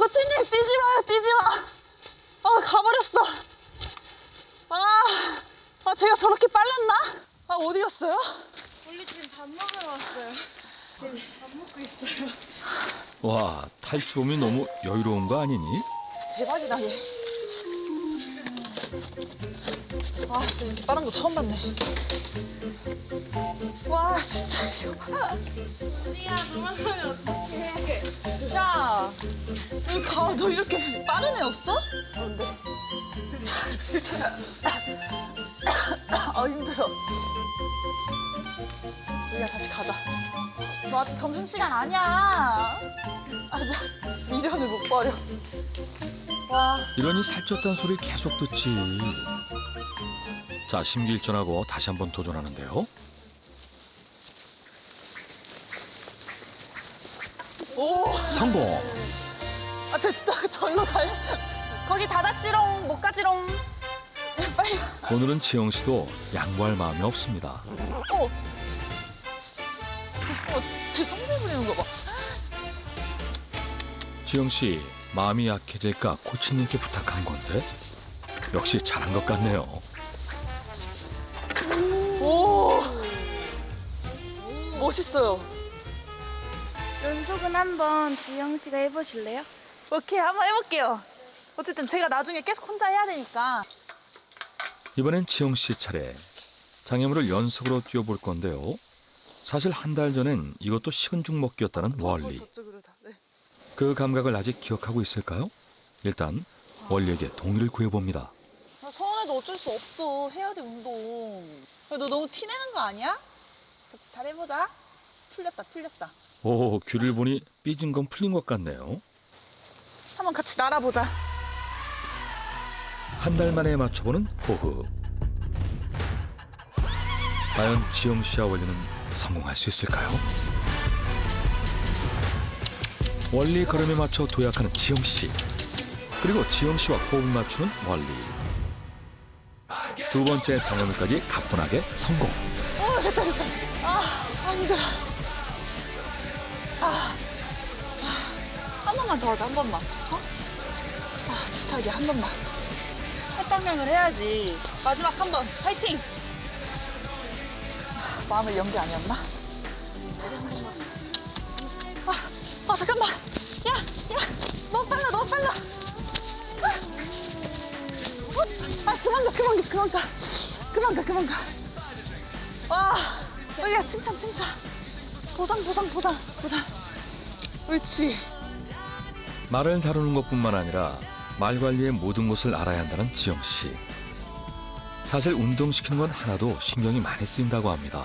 코치님 뛰지 마요 뛰지 마. 아 가버렸어. 아, 아 제가 저렇게 빨랐나? 아 어디 갔어요? 원래 지금 밥 먹으러 왔어요. 지금 밥 먹고 있어요. 와, 탈주범이 너무 여유로운 거 아니니? 대박이다 얘. 아 진짜 이렇게 빠른 거 처음 봤네. 가, 너 이렇게 빠른 애 없어? 뭔데? 자, 진짜. 아, 힘들어. 우리야, 다시 가자. 너 아직 점심시간 아니야. 아, 나 미련을 못 버려. 와, 이러니 살쪘다는 소리를 계속 듣지. 자, 심기일전하고 다시 한번 도전하는데요. 오, 성공! 아, 됐다. 절로 가요. 거기 닫았지롱, 못 가지롱. 빨리. 오늘은 지영 씨도 양보할 마음이 없습니다. 어. 어, 제 성질 부리는 거 봐. 지영 씨, 마음이 약해질까 코치님께 부탁한 건데 역시 잘한 것 같네요. 오. 멋있어요. 연속은 한번 지영 씨가 해보실래요? 오케이, 한번 해볼게요. 어쨌든 제가 나중에 계속 혼자 해야 되니까. 이번엔 지영 씨 차례. 장애물을 연속으로 뛰어볼 건데요. 사실 한 달 전엔 이것도 식은 죽 먹기였다는. 저, 저쪽으로 다. 네. 그 감각을 아직 기억하고 있을까요? 일단 원리에게 동의를 구해봅니다. 아, 서운해도 어쩔 수 없어. 해야 돼, 운동. 야, 너 너무 티내는 거 아니야? 같이 잘 해보자. 풀렸다, 풀렸다. 오, 귀를 보니 삐진 건 풀린 것 같네요. 한번 같이 날아보자. 한 달 만에 맞춰보는 호흡. 과연 지영 씨와 원리는 성공할 수 있을까요? 원리 걸음에 맞춰 도약하는 지영 씨. 그리고 지영 씨와 호흡을 맞추는 원리. 두 번째 장애물까지 가뿐하게 성공. 어, 됐다, 됐다. 아, 아, 힘들어. 번만 더 하자, 한 번만. 어? 아, 부탁이야, 한 번만. 할당량을 해야지. 마지막 한 번, 파이팅! 아, 마음의 연기 아니었나? 아, 아, 잠깐만. 야, 야, 너무 빨라, 너무 빨라. 아, 어, 아, 그만 가, 그만 가, 그만 가. 그만 가, 그만 가. 와, 여기가 칭찬, 칭찬. 보상, 보상, 보상, 보상. 옳지. 말을 다루는 것뿐만 아니라 말 관리의 모든 것을 알아야 한다는 지영 씨. 사실 운동시키는 건 하나도 신경이 많이 쓰인다고 합니다.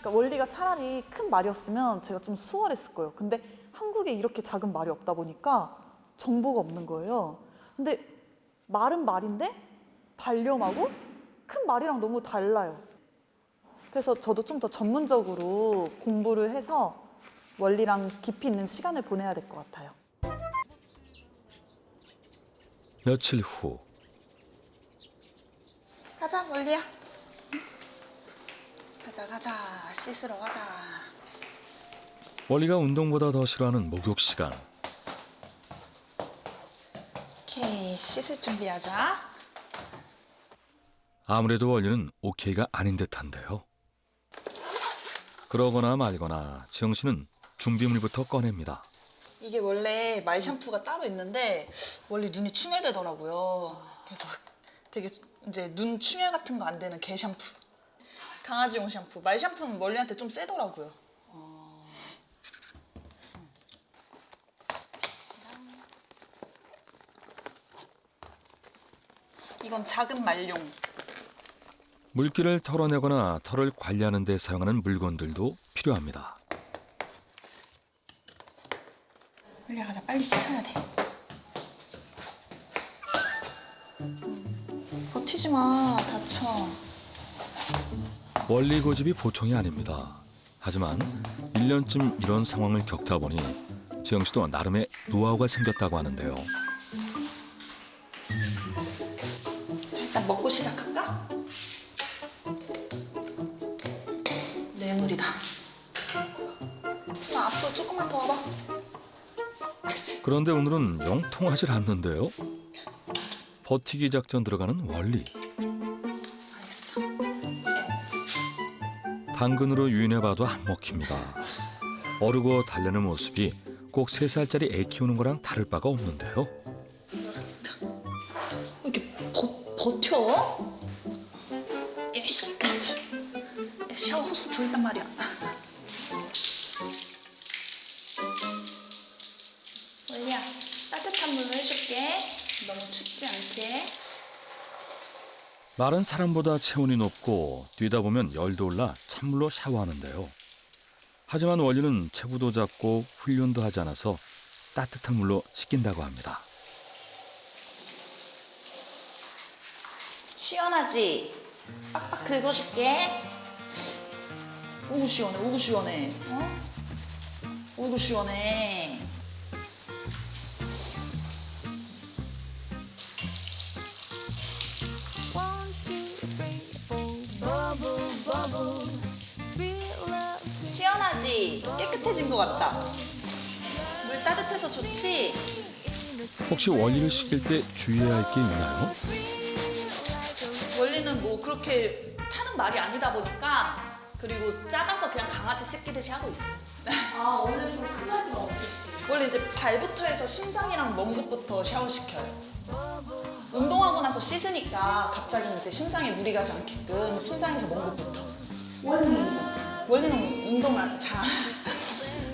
그러니까 원리가 차라리 큰 말이었으면 제가 좀 수월했을 거예요. 근데 한국에 이렇게 작은 말이 없다 보니까 정보가 없는 거예요. 근데 말은 말인데 발령하고 큰 말이랑 너무 달라요. 그래서 저도 좀 더 전문적으로 공부를 해서 원리랑 깊이 있는 시간을 보내야 될 것 같아요. 며칠 후 가자, 멀리야. 가자, 가자. 씻으러 가자. 원리가 운동보다 더 싫어하는 목욕 시간. 오케이, 씻을 준비하자. 아무래도 원리는 오케이가 아닌 듯한데요. 그러거나 말거나 지영 씨는 준비물부터 꺼냅니다. 이게 원래 말 샴푸가 따로 있는데 원래 눈이 충혈되더라고요. 그래서 되게 이제 눈 충혈 같은 거 안 되는 개 샴푸. 강아지용 샴푸. 말 샴푸는 멀리한테 좀 세더라고요. 이건 작은 말용. 물기를 털어내거나 털을 관리하는 데 사용하는 물건들도 필요합니다. 빨리 가자. 빨리 씻어야 돼. 버티지 마. 다쳐. 원리 고집이 보통이 아닙니다. 하지만 1년쯤 이런 상황을 겪다 보니 지영 씨도 나름의 노하우가 생겼다고 하는데요. 자, 일단 먹고 시작할까? 그런데 오늘은 영 통하질 않는데요. 버티기 작전 들어가는 원리. 당근으로 유인해봐도 안 먹힙니다. 어르고 달래는 모습이 꼭 세 살짜리 애 키우는 거랑 다를 바가 없는데요. 해줄게. 너무 춥지 않게. 말은 사람보다 체온이 높고 뛰다 보면 열도 올라 찬물로 샤워하는데요. 하지만 원리는 체구도 작고 훈련도 하지 않아서 따뜻한 물로 씻긴다고 합니다. 시원하지? 빡빡 긁어줄게. 오구 시원해, 오구 시원해. 어? 오구 시원해. 시원하지? 깨끗해진 것 같다. 물 따뜻해서 좋지? 혹시 원리를 씻길 때 주의해야 할 게 있나요? 원리는 뭐 그렇게 타는 말이 아니다 보니까 그리고 작아서 그냥 강아지 씻기듯이 하고 있어. 아 오늘 좀큰 어떻게 시켜요? 원래 이제 발부터 해서 심장이랑 멍긋부터 샤워 시켜요. 운동하고 나서 씻으니까 갑자기 이제 심장에 무리 가지 않게끔 심장에서 멍긋부터. 원리는 원리는 운동을 잘 안.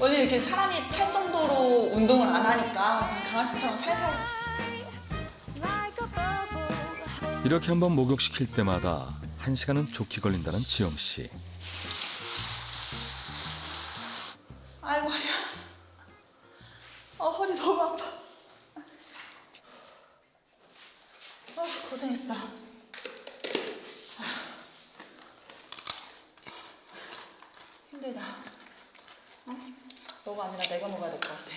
원래 이렇게 사람이 탈 정도로 운동을 안 하니까 강아지처럼 살살. 이렇게 한번 목욕시킬 때마다 한 시간은 좋게 걸린다는 지영 씨. 아이고 허리야. 어 허리 너무 아파. 어 고생했어. 힘들다. 어? 너가 아니라 내가 먹어야 될 것 같아.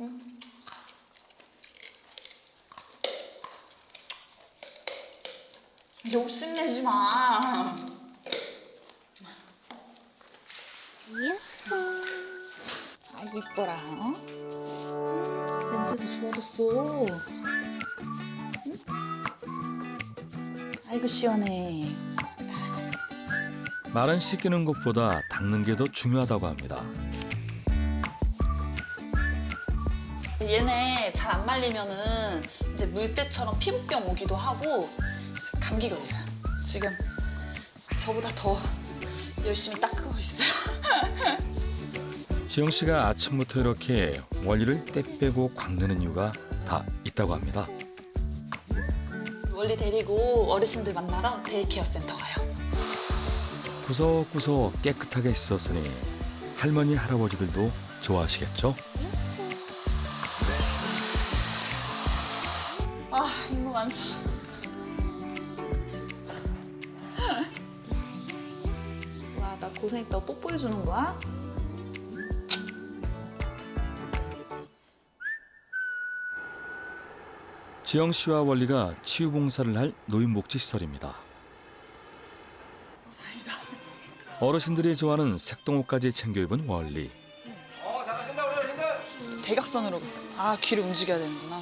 응? 욕심내지 마. 아이고 이뻐라 어? 냄새도 좋아졌어 응? 아이고 시원해 말은 씻기는 것보다 닦는 게 더 중요하다고 합니다. 얘네 잘 안 말리면은 이제 물때처럼 피부병 오기도 하고 감기 걸려요 지금 저보다 더 열심히 닦고 있어요 지영 씨가 아침부터 이렇게 원리를 때 빼고 광내는 이유가 다 있다고 합니다. 원리 데리고 어르신들 만나러 데이케어 센터 가요 구석구석 깨끗하게 씻었으니 할머니 할아버지들도 좋아하시겠죠? 아 많지 와나 고생했다고 뽀뽀해주는 거야? 지영 씨와 원리가 치유 봉사를 할 노인복지 시설입니다. 어르신들이 좋아하는 색동옷까지 챙겨 입은 원리. 대각선으로 아 귀를 움직여야 되는구나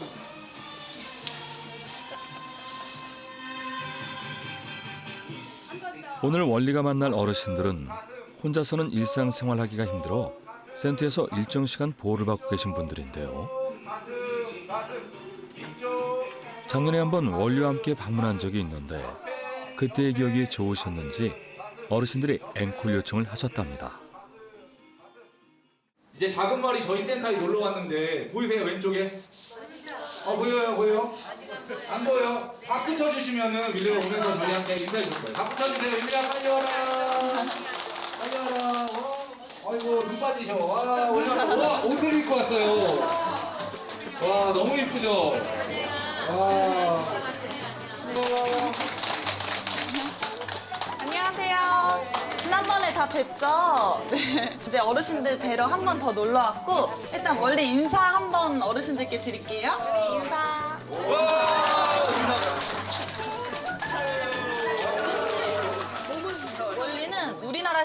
오늘 원리가 만날 어르신들은 혼자서는 일상생활하기가 힘들어 센터에서 일정 시간 보호를 받고 계신 분들인데요. 작년에 한번 원리와 함께 방문한 적이 있는데 그때의 기억이 좋으셨는지 어르신들이 앵콜 요청을 하셨답니다. 이제 작은 말이 저희 센터에 놀러 왔는데 보이세요 왼쪽에? 어 보여요 보여요? 안 보여? 박수 쳐주시면은 윌리가 오면서 저희한테 인사해 줄 거예요. 박수 쳐주세요 윌리야 빨리 와라. 빨리 와라. 어? 아이고 눈 빠지셔. 와 올라가. 와 옷을 입고 왔어요. 와 너무 이쁘죠? 와. 안녕하세요 지난번에 다 뵀죠? 네 이제 어르신들 뵈러 한 번 더 놀러 왔고 일단 원래 인사 한 번 어르신들께 드릴게요 인사 원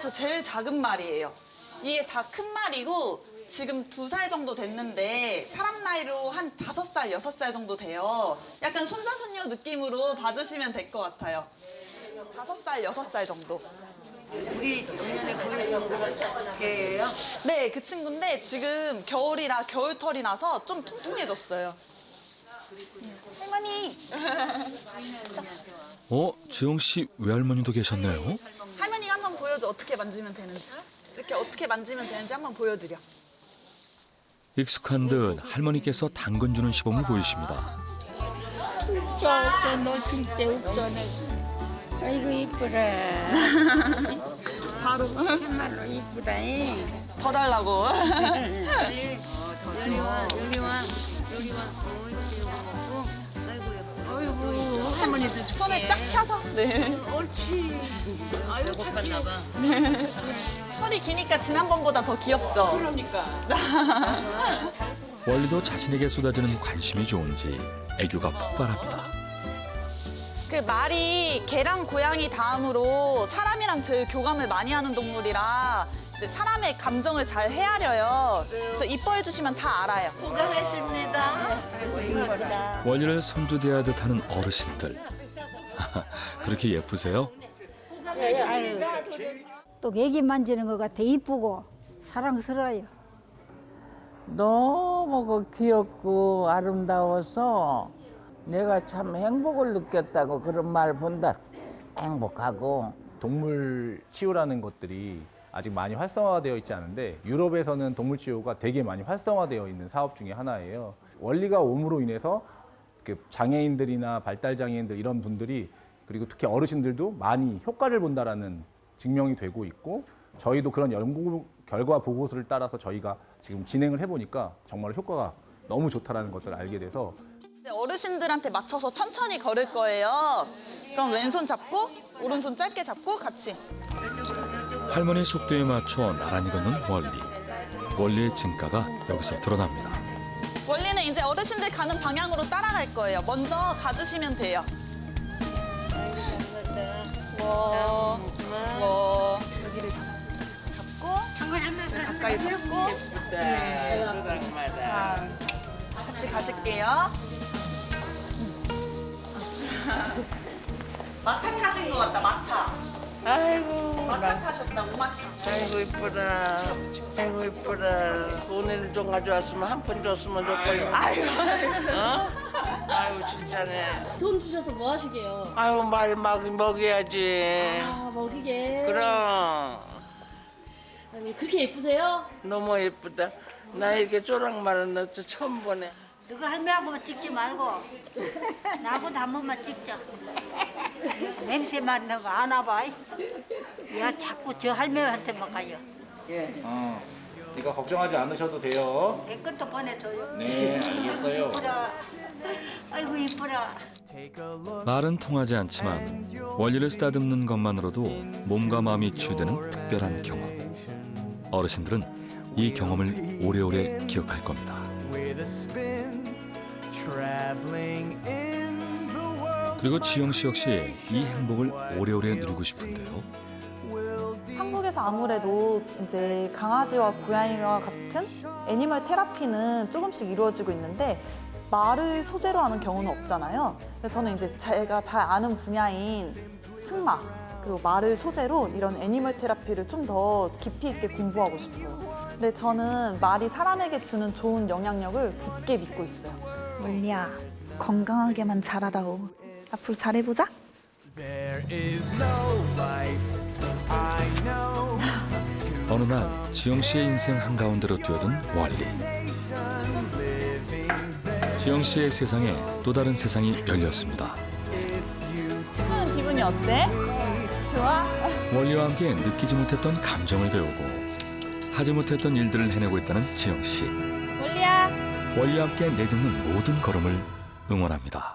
우리나라에서 제일 작은 말이에요 이게 다 큰 말이고 지금 두 살 정도 됐는데 사람 나이로 한 다섯 살, 여섯 살 정도 돼요. 약간 손자 손녀 느낌으로 봐주시면 될 것 같아요. 다섯 살, 여섯 살 정도. 우리 작년에 보여준 개예요? 네, 그 친구인데 지금 겨울이라 겨울털이 나서 좀 통통해졌어요. 할머니, 어, 지영 씨 외할머니도 계셨네요. 보여줘. 어떻게 만지면 되는지. 이렇게 어떻게 만지면 되는지 한번 보여드려. 익숙한 듯 할머니께서 당근 주는 시범을 보이십니다. 없어, 너 진짜 없어. 아이고, 이쁘라. 바로 정말로 이쁘다. 잉. 더 달라고. 여기 와, 여기 와, 여기 와. 할머니도 줄게. 손을 쫙 펴서. 네. 옳지. 아유, 착해. 봐. 손이 기니까 지난번보다 더 귀엽죠? 그러니까. 원리도 자신에게 쏟아지는 관심이 좋은지 애교가 폭발합니다. 그 말이 개랑 고양이 다음으로 사람이랑 제일 교감을 많이 하는 동물이라 이제 사람의 감정을 잘 헤아려요. 그래서 이뻐해 주시면 다 알아요. 수고하셨습니다. 원리를 손주 대하듯 하는 어르신들. 그렇게 예쁘세요? 또 애기 만지는 것 같아 이쁘고 사랑스러워요. 너무 그 귀엽고 아름다워서 내가 참 행복을 느꼈다고 그런 말 본다. 행복하고 동물 치유라는 것들이 아직 많이 활성화되어 있지 않은데 유럽에서는 동물 치유가 되게 많이 활성화되어 있는 사업 중에 하나예요. 원리가 옴으로 인해서 그 장애인들이나 발달 장애인들 이런 분들이 그리고 특히 어르신들도 많이 효과를 본다라는 증명이 되고 있고 저희도 그런 연구 결과 보고서를 따라서 저희가 지금 진행을 해보니까 정말 효과가 너무 좋다라는 것들을 알게 돼서 이제 어르신들한테 맞춰서 천천히 걸을 거예요. 그럼 왼손 잡고 오른손 짧게 잡고 같이. 할머니 속도에 맞춰 나란히 걷는 원리. 원리의 진가가 여기서 드러납니다. 원리는 이제 어르신들 가는 방향으로 따라갈 거예요. 먼저 가주시면 돼요. 뭐, 뭐 여기를 잡, 잡고 가까이 잡고 네. 자, 같이 가실게요. 마차 타신 것 같다, 마차. 아이고 마차 타셨다고, 마차. 아이고 이쁘라 아이고 이쁘라 돈을 좀 가져왔으면 한 푼 줬으면 좋겠다 아이고 어? 아이고 진짜네 돈 주셔서 뭐 하시게요? 아이고 말 막 먹여야지 아 먹이게. 그럼 아니, 그렇게 예쁘세요? 너무 예쁘다 나 이렇게 쪼랑말은 너 처음 보네 누가 할매하고만 찍지 말고 나하고 한 번만 찍자. 냄새 맡는 거 아나 야 자꾸 저 할매한테만 가요. 어, 이거 걱정하지 않으셔도 돼요. 내 것도 보내줘요. 네, 알겠어요. 이쁘라. 아이고 이쁘라. 말은 통하지 않지만 원리를 쓰다듬는 것만으로도 몸과 마음이 치유되는 특별한 경험. 어르신들은 이 경험을 오래오래 기억할 겁니다. 그리고 지영 씨 역시 이 행복을 오래오래 누리고 싶은데요. 한국에서 아무래도 이제 강아지와 고양이와 같은 애니멀 테라피는 조금씩 이루어지고 있는데 말을 소재로 하는 경우는 없잖아요. 그래서 저는 이제 제가 잘 아는 분야인 승마 그리고 말을 소재로 이런 애니멀 테라피를 좀 더 깊이 있게 공부하고 싶어요. 근데 저는 말이 사람에게 주는 좋은 영향력을 굳게 믿고 있어요. 원리야, 건강하게만 자라다오. 앞으로 잘해보자. 어느 날 지영 씨의 인생 한가운데로 뛰어든 원리. 지영 씨의 세상에 또 다른 세상이 열렸습니다. 수는 기분이 어때? 좋아? 원리와 함께 느끼지 못했던 감정을 배우고 하지 못했던 일들을 해내고 있다는 지영 씨. 원리와 함께 내딛는 모든 걸음을 응원합니다.